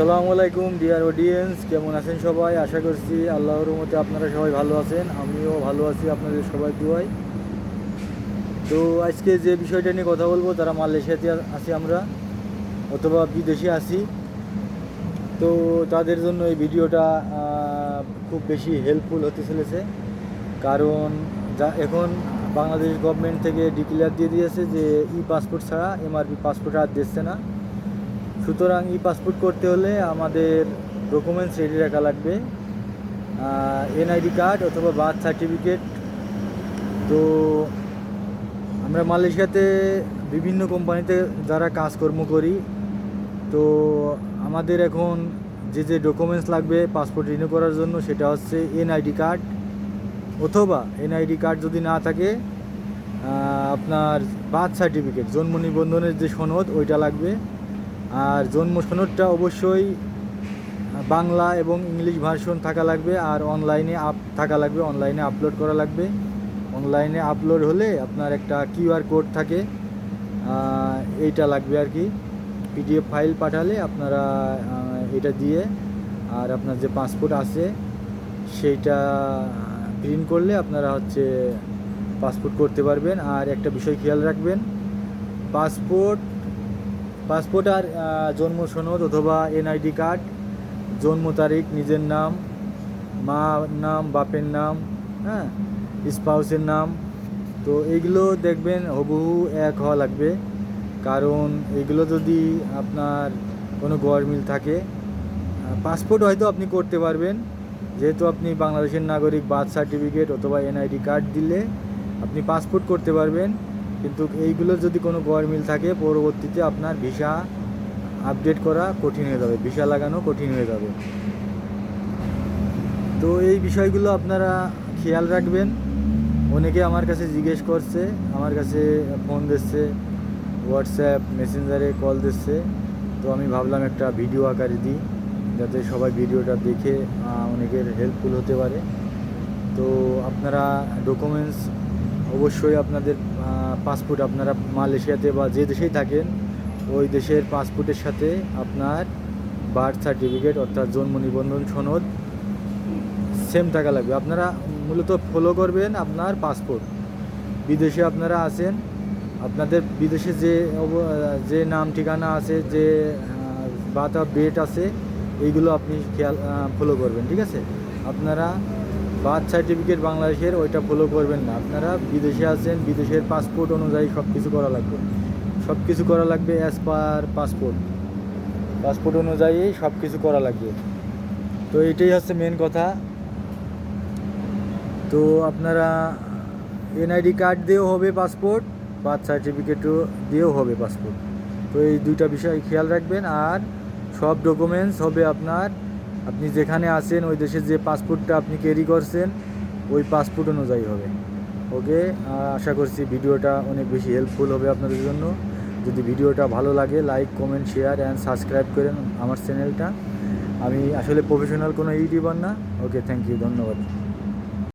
আসসালামু আলাইকুম dear audience কেমন আছেন সবাই? আশা করছি আল্লাহর মতে আপনারা সবাই ভালো আছেন, আমিও ভালো আছি আপনাদের সবাই দুয়াই তো আজকে যে বিষয়টা নিয়ে কথা বলব তারা মালয়েশিয়াতে আছি আমরা, অথবা বিদেশে আছি, তো তাদের জন্য এই ভিডিওটা খুব বেশি হেল্পফুল হতে চলেছে। কারণ যা এখন বাংলাদেশ গভর্নমেন্ট থেকে ডিক্লেয়ার দিয়ে দিয়েছে যে ই পাসপোর্ট ছাড়া এমআরপি পাসপোর্ট আর দিচ্ছে না। সুতরাং ই পাসপোর্ট করতে হলে আমাদের ডকুমেন্টস রেডি রাখা লাগবে। এনআইডি কার্ড অথবা বার্থ সার্টিফিকেট তো আমরা মালয়েশিয়াতে বিভিন্ন কোম্পানিতে যারা কাজকর্ম করি, তো আমাদের এখন যে যে ডকুমেন্টস লাগবে পাসপোর্ট রিনিউ করার জন্য সেটা হচ্ছে এনআইডি কার্ড অথবা এনআইডি কার্ড যদি না থাকে আপনার বার্থ সার্টিফিকেট জন্ম নিবন্ধনের যে সনদ, ওইটা লাগবে। আর জন্ম সনদটা অবশ্যই বাংলা এবং ইংলিশ ভার্সন থাকা লাগবে আর অনলাইনে আপ থাকা লাগবে, অনলাইনে আপলোড করা লাগবে। অনলাইনে আপলোড হলে আপনার একটা কিউআর কোড থাকে এইটা লাগবে আর কি। পিডিএফ ফাইল পাঠালে আপনারা এটা দিয়ে আর আপনার যে পাসপোর্ট আছে, সেইটা প্রিন্ট করলে আপনারা হচ্ছে পাসপোর্ট করতে পারবেন। আর একটা বিষয় খেয়াল রাখবেন, পাসপোর্ট পাসপোর্ট আর জন্ম সনদ অথবা এনআইডি কার্ড, জন্ম তারিখ, নিজের নাম মা নাম, বাপের নাম হ্যাঁ স্পাউসের নাম। তো এইগুলো দেখবেন হুবহু এক হওয়া লাগবে। কারণ এগুলো যদি আপনার কোনো গড়মিল থাকে পাসপোর্ট হয়তো আপনি করতে পারবেন। যেহেতু আপনি বাংলাদেশের নাগরিক, বার্থ সার্টিফিকেট অথবা এনআইডি কার্ড দিলে আপনি পাসপোর্ট করতে পারবেন। কিন্তু এইগুলোর যদি কোনো গড়মিল থাকে, পরবর্তীতে আপনার ভিসা আপডেট করা কঠিন হয়ে যাবে, ভিসা লাগানো কঠিন হয়ে যাবে। তো এই বিষয়গুলো আপনারা খেয়াল রাখবেন। অনেকে আমার কাছে জিজ্ঞেস করছে, আমার কাছে ফোন দিচ্ছে হোয়াটসঅ্যাপ মেসেঞ্জারে কল দিচ্ছে। তো আমি ভাবলাম একটা ভিডিও আকারে দিই, যাতে সবাই ভিডিওটা দেখে অনেকের হেল্পফুল হতে পারে। তো আপনারা ডকুমেন্টস অবশ্যই আপনাদের পাসপোর্ট আপনারা মালয়েশিয়াতে বা যে দেশেই থাকেন, ওই দেশের পাসপোর্টের সাথে আপনার বার্থ সার্টিফিকেট অর্থাৎ জন্ম নিবন্ধন সনদ সেম টাকা লাগবে। আপনারা মূলত ফলো করবেন আপনার পাসপোর্ট। বিদেশে আপনারা আছেন, আপনাদের বিদেশে যে যে নাম, ঠিকানা আছে, যে অফ ডেট আছে, এইগুলো আপনি খেয়াল ফলো করবেন, ঠিক আছে? আপনারা বার্থ সার্টিফিকেট বাংলাদেশের, ওইটা ফলো করবেন না। আপনারা বিদেশে আছেন, বিদেশের পাসপোর্ট অনুযায়ী সব কিছু করা লাগবে। সব কিছু করা লাগবে অ্যাজ পার পাসপোর্ট পাসপোর্ট অনুযায়ী সব কিছু করা লাগবে। তো এটাই হচ্ছে মেন কথা। তো আপনারা এনআইডি কার্ড দিয়েও হবে পাসপোর্ট বার্থ সার্টিফিকেটও দিয়েও হবে পাসপোর্ট তো এই দুইটা বিষয় খেয়াল রাখবেন। আর সব ডকুমেন্টস হবে আপনার আপনি যেখানে আছেন, ওই দেশের যে পাসপোর্টটা আপনি ক্যারি করছেন, ওই পাসপোর্ট অনুযায়ী হবে। ওকে? আশা করছি ভিডিওটা অনেক বেশি হেল্পফুল হবে আপনাদের জন্য। যদি ভিডিওটা ভালো লাগে like comment share and subscribe করেন আমার চ্যানেলটা আমি আসলে প্রফেশনাল কোনো ইউটিউবার না। ওকে থ্যাংক ইউ ধন্যবাদ।